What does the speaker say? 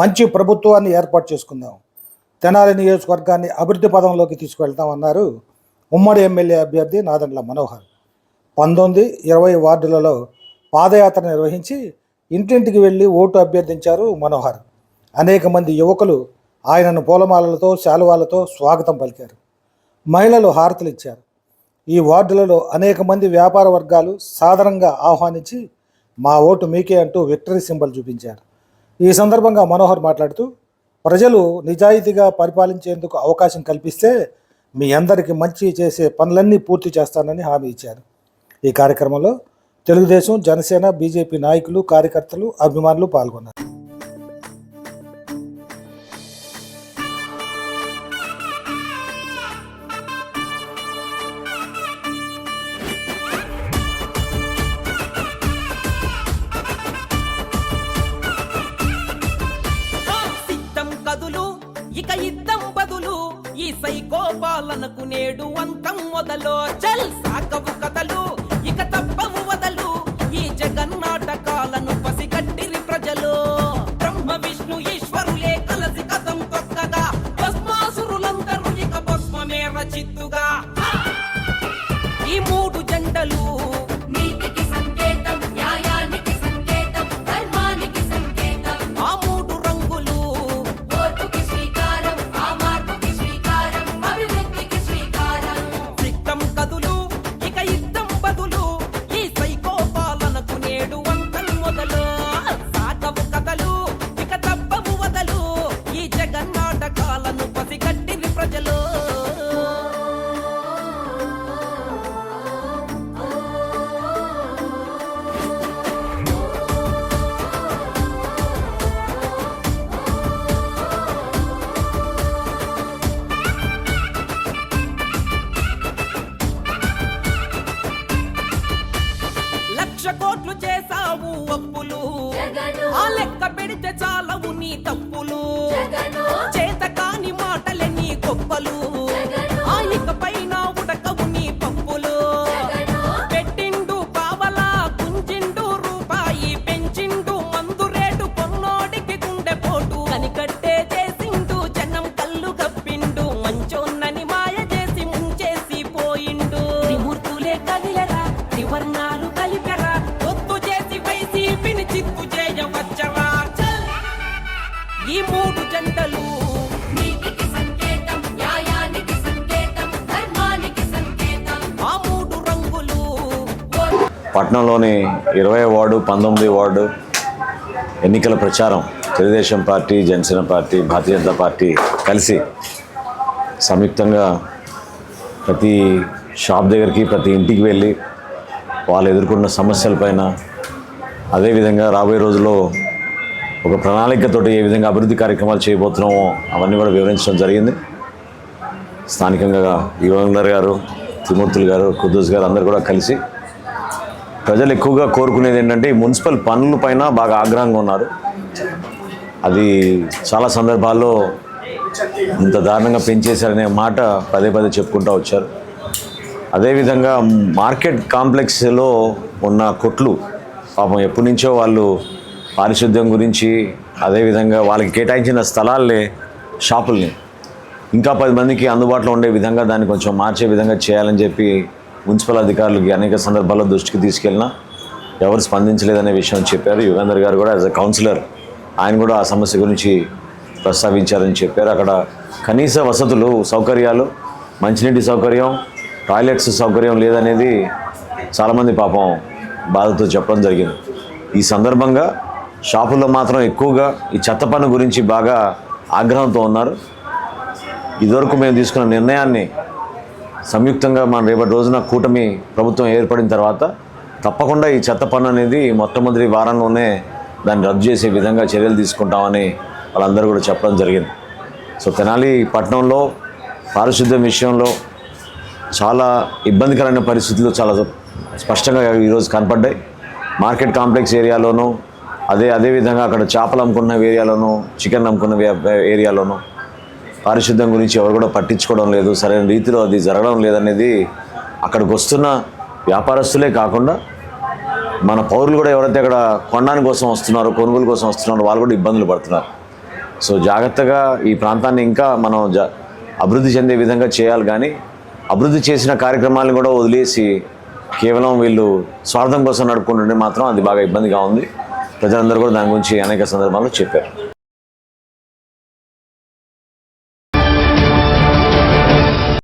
మంచి ప్రభుత్వాన్ని ఏర్పాటు చేసుకుందాం. తెనాలి నియోజకవర్గాన్ని అభివృద్ధి పదంలోకి తీసుకువెళ్తామన్నారు ఉమ్మడి ఎమ్మెల్యే అభ్యర్థి నాదండ్ల మనోహర్. పంతొమ్మిది ఇరవై వార్డులలో పాదయాత్ర నిర్వహించి ఇంటింటికి వెళ్ళి ఓటు అభ్యర్థించారు మనోహర్. అనేక మంది యువకులు ఆయనను పూలమాలలతో శాలువాలతో స్వాగతం పలికారు. మహిళలు హారతలు ఇచ్చారు. ఈ వార్డులలో అనేక మంది వ్యాపార వర్గాలు సాధారణంగా ఆహ్వానించి మా ఓటు మీకే అంటూ విక్టరీ సింబల్ చూపించారు. ఈ సందర్భంగా మనోహర్ మాట్లాడుతూ ప్రజలు నిజాయితీగా పరిపాలించేందుకు అవకాశం కల్పిస్తే మీ అందరికీ మంచి చేసే పనులన్నీ పూర్తి చేస్తానని హామీ ఇచ్చారు. ఈ కార్యక్రమంలో తెలుగుదేశం జనసేన బీజేపీ నాయకులు కార్యకర్తలు అభిమానులు పాల్గొన్నారు. సైకో నేడు అంతం మొదలు. చల్ సాకవు కథలు ఇక తప్పవు వదలు. ఈ జగన్నాటకాలను పసిగట్టిరి ప్రజలు. బ్రహ్మ విష్ణు ఈశ్వరులే కలసి కథం తొక్కగా భస్మాసురులందరూ ఇక భస్మమే రచిత్తుగా. ఈ మూడు జంటలు లక్ష కోట్లు చేసావు అప్పులు. ఆ లెక్క పెడితే చాలవు నీ తప్పులు. చేత కాని మాటలే నీ గొప్పలు. ఈ మూడు జంటలు. నీతికి సంకేతం న్యాయానికి సంకేతం ధర్మానికి సంకేతం. ఆ మూడు రంగులు. పట్టణంలోని ఇరవై వార్డు పంతొమ్మిది వార్డు ఎన్నికల ప్రచారం Telugu Desam Party Jana Sena Party Bharatiya Janata Party కలిసి సంయుక్తంగా ప్రతి షాప్ దగ్గరికి ప్రతి ఇంటికి వెళ్ళి వాళ్ళు ఎదుర్కొన్న సమస్యలపైన అదేవిధంగా రాబోయే రోజుల్లో ఒక ప్రణాళికతోటి ఏ విధంగా అభివృద్ధి కార్యక్రమాలు చేయబోతున్నామో అవన్నీ కూడా వివరించడం జరిగింది. స్థానికంగా యువనర్ గారు త్రిమూర్తులు గారు కుద్దూస్ గారు అందరు కూడా కలిసి ప్రజలు ఎక్కువగా కోరుకునేది ఏంటంటే ఈ మున్సిపల్ పనుల పైన బాగా ఆగ్రహంగా ఉన్నారు. అది చాలా సందర్భాల్లో ఇంత దారుణంగా పెంచేశారనే మాట పదే పదే చెప్పుకుంటూ వచ్చారు. అదేవిధంగా మార్కెట్ కాంప్లెక్స్లో ఉన్న కొట్లు పాపం ఎప్పటి నుంచో వాళ్ళు పారిశుద్ధ్యం గురించి అదేవిధంగా వాళ్ళకి కేటాయించిన స్థలాలే షాపుల్ని. ఇంకా పది మందికి అందుబాటులో ఉండే విధంగా దాన్ని కొంచెం మార్చే విధంగా చేయాలని చెప్పి మున్సిపల్ అధికారులకి అనేక సందర్భాల్లో దృష్టికి తీసుకెళ్ళినా ఎవరు స్పందించలేదనే విషయం చెప్పారు. యుగేందర్ గారు కూడా యాజ్ అ కౌన్సిలర్ ఆయన కూడా ఆ సమస్య గురించి ప్రస్తావించారని చెప్పారు. అక్కడ కనీస వసతులు సౌకర్యాలు మంచినీటి సౌకర్యం టాయిలెట్స్ సౌకర్యం లేదనేది చాలామంది పాపం బాధతో చెప్పడం జరిగింది. ఈ సందర్భంగా షాపుల్లో మాత్రం ఎక్కువగా ఈ చెత్త పన్ను గురించి బాగా ఆగ్రహంతో ఉన్నారు. ఇదివరకు మేము తీసుకున్న నిర్ణయాన్ని సంయుక్తంగా మనం రేపటి రోజున కూటమి ప్రభుత్వం ఏర్పడిన తర్వాత తప్పకుండా ఈ చెత్త పన్ను అనేది మొట్టమొదటి వారంలోనే దాన్ని రద్దు చేసే విధంగా చర్యలు తీసుకుంటామని వాళ్ళందరూ కూడా చెప్పడం జరిగింది. సో తెనాలి పట్టణంలో పారిశుద్ధ్యం విషయంలో చాలా ఇబ్బందికరమైన పరిస్థితులు చాలా స్పష్టంగా ఈరోజు కనపడ్డాయి. మార్కెట్ కాంప్లెక్స్ ఏరియాలోనూ అదే అదేవిధంగా అక్కడ చేపలు అమ్ముకున్న ఏరియాలోనూ చికెన్ అమ్ముకున్న ఏరియాలోనూ పారిశుద్ధ్యం గురించి ఎవరు కూడా పట్టించుకోవడం లేదు. సరైన రీతిలో అది జరగడం లేదనేది అక్కడికి వస్తున్న వ్యాపారస్తులే కాకుండా మన పౌరులు కూడా ఎవరైతే అక్కడ కొనడానికి కోసం వస్తున్నారో కొనుగోలు కోసం వస్తున్నారో వాళ్ళు కూడా ఇబ్బందులు పడుతున్నారు. సో జాగ్రత్తగా ఈ ప్రాంతాన్ని ఇంకా మనం జ అభివృద్ధి చెందే విధంగా చేయాలి కానీ అభివృద్ధి చేసిన కార్యక్రమాలను కూడా వదిలేసి కేవలం వీళ్ళు స్వార్థం కోసం నడుపుకుంటుంటే మాత్రం అది బాగా ఇబ్బందిగా ఉంది. ప్రజలందరూ కూడా దాని గురించి అనేక సందర్భాల్లో చెప్పారు.